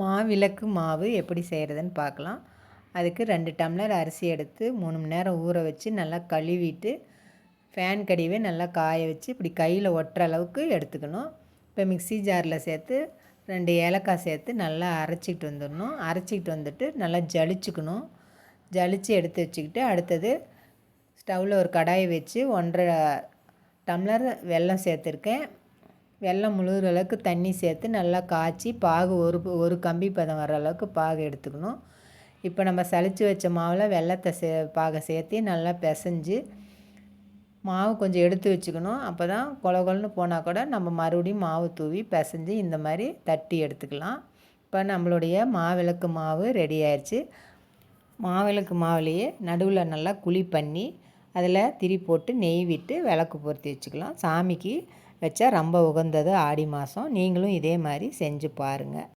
மாவிளக்கு மாவு எப்படி செய்கிறதுன்னு பார்க்கலாம். அதுக்கு ரெண்டு டம்ளர் அரிசி எடுத்து மூணு மணி நேரம் ஊற வச்சு நல்லா கழுவிட்டு ஃபேன் கடிவே நல்லா காய வச்சு இப்படி கையில் ஒட்டுற அளவுக்கு எடுத்துக்கணும். இப்போ மிக்சி ஜாரில் சேர்த்து ரெண்டு ஏலக்காய் சேர்த்து நல்லா அரைச்சிக்கிட்டு வந்துடணும். அரைச்சிக்கிட்டு வந்துட்டு நல்லா ஜலிச்சுக்கணும். ஜலித்து எடுத்து வச்சுக்கிட்டு அடுத்தது ஸ்டவ்வில் ஒரு கடாயை வச்சு ஒன்றரை டம்ளர் வெல்லம் சேர்த்துருக்கேன். வெள்ளம் முழுகிற அளவுக்கு தண்ணி சேர்த்து நல்லா காய்ச்சி பாகு ஒரு ஒரு கம்பி பதம் வர அளவுக்கு பாகு எடுத்துக்கணும். இப்போ நம்ம சளிச்சு வச்ச மாவில் வெள்ளத்தை சே பாகை சேர்த்து நல்லா பிசைஞ்சு மாவு கொஞ்சம் எடுத்து வச்சுக்கணும். அப்போ தான் கொல கொலன்னு போனால் கூட நம்ம மறுபடியும் மாவு தூவி பிசைஞ்சு இந்த மாதிரி தட்டி எடுத்துக்கலாம். இப்போ நம்மளுடைய மாவிளக்கு மாவு ரெடி ஆயிடுச்சு. மாவிளக்கு மாவுலேயே நடுவில் நல்லா குழி பண்ணி அதில் திரி போட்டு நெய் விட்டு விளக்கு பொருத்தி வச்சுக்கலாம். சாமிக்கு வச்சா ரொம்ப உகந்தது ஆடி மாதம் நீங்களும் இதே மாதிரி செஞ்சு பாருங்கள்